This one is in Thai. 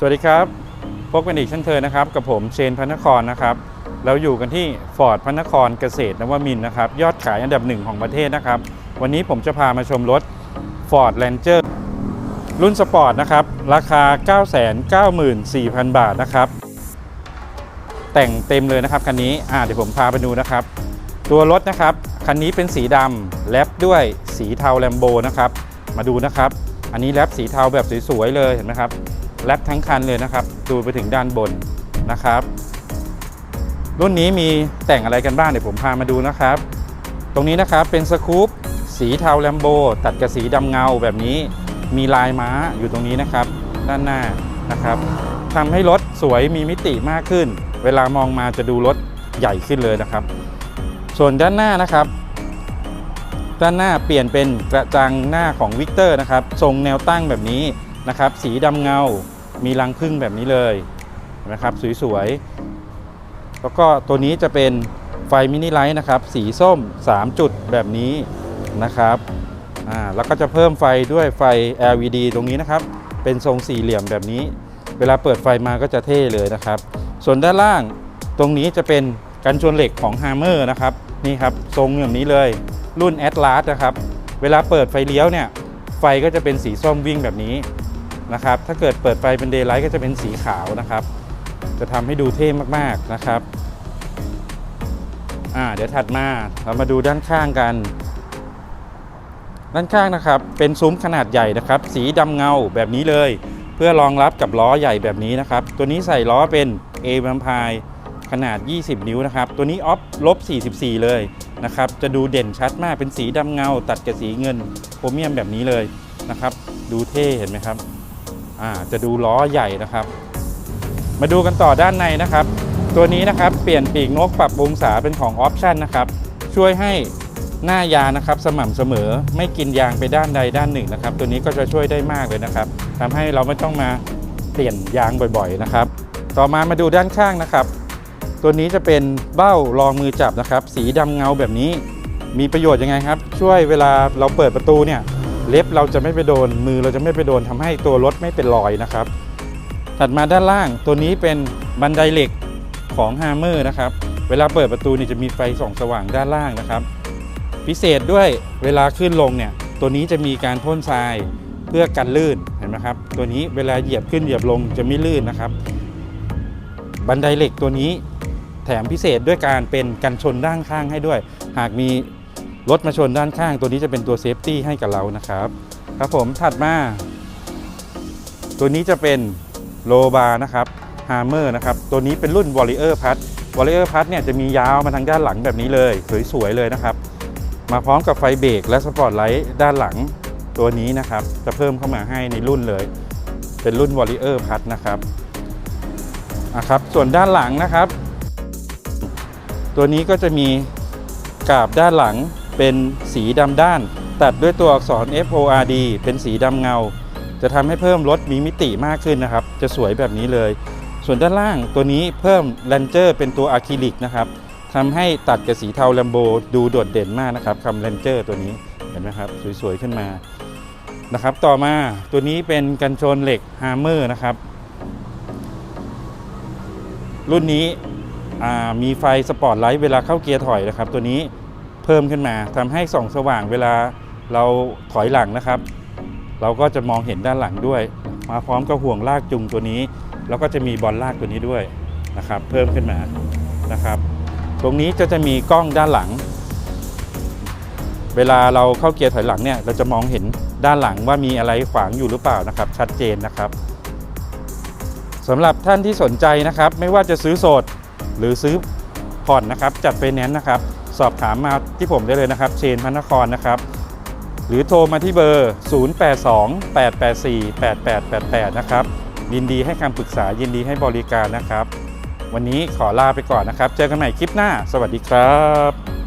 สวัสดีครับ พบกันอีกเช่นเคยนะครับ กับผมเชนพนครนะครับ เราอยู่กันที่ฟอร์ดพนครเกษตรนวมินทร์นะครับ ยอดขายอันดับหนึ่งของประเทศนะครับ วันนี้ผมจะพามาชมรถ Ford Ranger รุ่นสปอร์ตนะครับ ราคา 994,000 บาทนะครับ แต่งเต็มเลยนะครับคันนี้อ่าเดี๋ยวผมพาไปดูนะครับ ตัวรถนะครับ คันนี้เป็นสีดำแลปด้วยสีเทาแลมโบนะครับ มาดูนะครับ อันนี้แลปสีเทาแบบสวยๆเลยเห็นไหมครับ แลปทั้งคันเลยนะครับ ดูไปถึงด้านบนนะครับ รุ่นนี้มีแต่งอะไรกันบ้างเดี๋ยวผมพามาดูนะครับ ตรงนี้นะครับเป็นสกู๊ปสีเทาแลมโบตัดกับสีดำเงาแบบนี้มีลายม้าอยู่ตรงนี้นะครับ ด้านหน้านะครับทำให้รถสวยมีมิติมากขึ้น เวลามองมาจะดูรถใหญ่ขึ้นเลยนะครับ ส่วนด้านหน้านะครับ ด้านหน้าเปลี่ยนเป็นกระจังหน้าของวิกเตอร์นะครับ ทรงแนวตั้งแบบนี้นะครับ สีดำเงา มีรังพึ่งแบบนี้เลยนะครับสวยๆ แล้วก็ตัวนี้จะเป็นไฟมินิไลท์นะครับ สีส้ม 3 จุดแบบนี้นะครับอ่าแล้วก็จะเพิ่มไฟด้วยไฟ LED ตรงนี้นะครับ เป็นทรงสี่เหลี่ยมแบบนี้ เวลาเปิดไฟมาก็จะเท่เลยนะครับ ส่วนด้านล่างตรงนี้จะเป็นกันชนเหล็กของ Hammer นะครับนี่ครับทรงแบบนี้เลย รุ่น Atlas นะครับ เวลาเปิดไฟเลี้ยวเนี่ย ไฟก็จะเป็นสีส้มวิ่งแบบนี้ นะครับ ถ้าเกิดเปิดไฟเป็น Daylight ก็จะเป็นสีขาวนะครับ จะทำให้ดูเท่มากๆนะครับอ่าเดี๋ยวถัดมาเรามาดูด้านข้างกัน ด้านข้างนะครับ เป็นซุ้มขนาดใหญ่นะครับ สีดำเงาแบบนี้เลย เพื่อรองรับกับล้อใหญ่แบบนี้นะครับ ตัวนี้ใส่ล้อเป็น A แ a มพายขนาด 20 นิ้วนะครับ ตัวนี้ออฟลบ 44 เลยนะครับ จะดูเด่นชัดมากเป็นสีดำเงา ตัดกับสีเงินโครเมียมแบบนี้เลยนะครับ ดูเท่เห็นไหมครับ จะดูล้อใหญ่นะครับ มาดูกันต่อด้านในนะครับ ตัวนี้นะครับเปลี่ยนปีกนกปรับองศาเป็นของออปชันนะครับ ช่วยให้หน้ายางนะครับสม่ำเสมอไม่กินยางไปด้านใดด้านหนึ่งนะครับ ตัวนี้ก็จะช่วยได้มากเลยนะครับทำให้เราไม่ต้องมาเปลี่ยนยางบ่อยๆนะครับ ต่อมามาดูด้านข้างนะครับ ตัวนี้จะเป็นเบ้ารองมือจับนะครับ สีดำเงาแบบนี้ มีประโยชน์ยังไงครับ ช่วยเวลาเราเปิดประตูเนี่ย เล็บเราจะไม่ไปโดนมือเราจะไม่ไปโดนทำให้ตัวรถไม่เป็นรอยนะครับ ถัดมาด้านล่างตัวนี้เป็นบันไดเหล็กของฮ a เมอร์นะครับ เวลาเปิดประตูเนี่ยจะมีไฟส่องสว่างด้านล่างนะครับ พิเศษด้วยเวลาขึ้นลงเนี่ยตัวนี้จะมีการพ่นทรายเพื่อกันลื่นเห็นไหมครับ ตัวนี้เวลาเหยียบขึ้นเหยียบลงจะไม่ลื่นนะครับ บันไดเหล็กตัวนี้แถมพิเศษด้วยการเป็นกันชนด้านข้างให้ด้วย หากมี รถมาชนด้านข้างตัวนี้จะเป็นตัวเซฟตี้ให้กับเรานะครับครับผมถัดมา ตัวนี้จะเป็นโลบาร์นะครับฮาร์เมอร์นะครับตัวนี้เป็นรุ่น Warrior p a d Warrior p a d เนี่ยจะมียาวมาทางด้านหลังแบบนี้เลยสวยๆเลยนะครับ มาพร้อมกับไฟเบรกและสปอร์ตไลท์ด้านหลังตัวนี้นะครับ จะเพิ่มเข้ามาให้ในรุ่นเลย เป็นรุ่น Warrior p a d นะครับอะครับส่วนด้านหลังนะครับ ตัวนี้ก็จะมีกาบด้านหลัง เป็นสีดำด้าน ตัดด้วยตัวอักษร FORD เป็นสีดำเงา จะทำให้เพิ่มรถมีมิติมากขึ้นนะครับ จะสวยแบบนี้เลย ส่วนด้านล่างตัวนี้เพิ่มแลนเจอร์เป็นตัวอะคริลิกนะครับทำให้ตัดกับสีเทาแลมโบดูโดดเด่นมากนะครับคำแลนเจอร์ตัวนี้เห็นไหมครับสวยๆขึ้นมานะครับ ต่อมาตัวนี้เป็นกันชนเหล็กฮาร์เมอร์นะครับ รุ่นนี้มีไฟสปอร์ตไลท์เวลาเข้าเกียร์ถอยนะครับ ตัวนี้ เพิ่มขึ้นมาทำให้ส่องสว่างเวลาเราถอยหลังนะครับ เราก็จะมองเห็นด้านหลังด้วย มาพร้อมกับห่วงลากจูงตัวนี้ แล้วก็จะมีบอลลากตัวนี้ด้วยนะครับ เพิ่มขึ้นมานะครับ ตรงนี้จะจะมีกล้องด้านหลัง เวลาเราเข้าเกียร์ถอยหลังเนี่ยเราจะมองเห็นด้านหลังว่ามีอะไรขวางอยู่หรือเปล่านะครับ ชัดเจนนะครับสำหรับท่านที่สนใจนะครับ ไม่ว่าจะซื้อสดหรือซื้อผ่อนนะครับ จัดไปแนนซ์นะครับ สอบถามมาที่ผมได้เลยนะครับ เชนพระนครนะครับ หรือโทรมาที่เบอร์ 0828848888 นะครับ ยินดีให้คำปรึกษายินดีให้บริการนะครับ วันนี้ขอลาไปก่อนนะครับ เจอกันใหม่คลิปหน้า สวัสดีครับ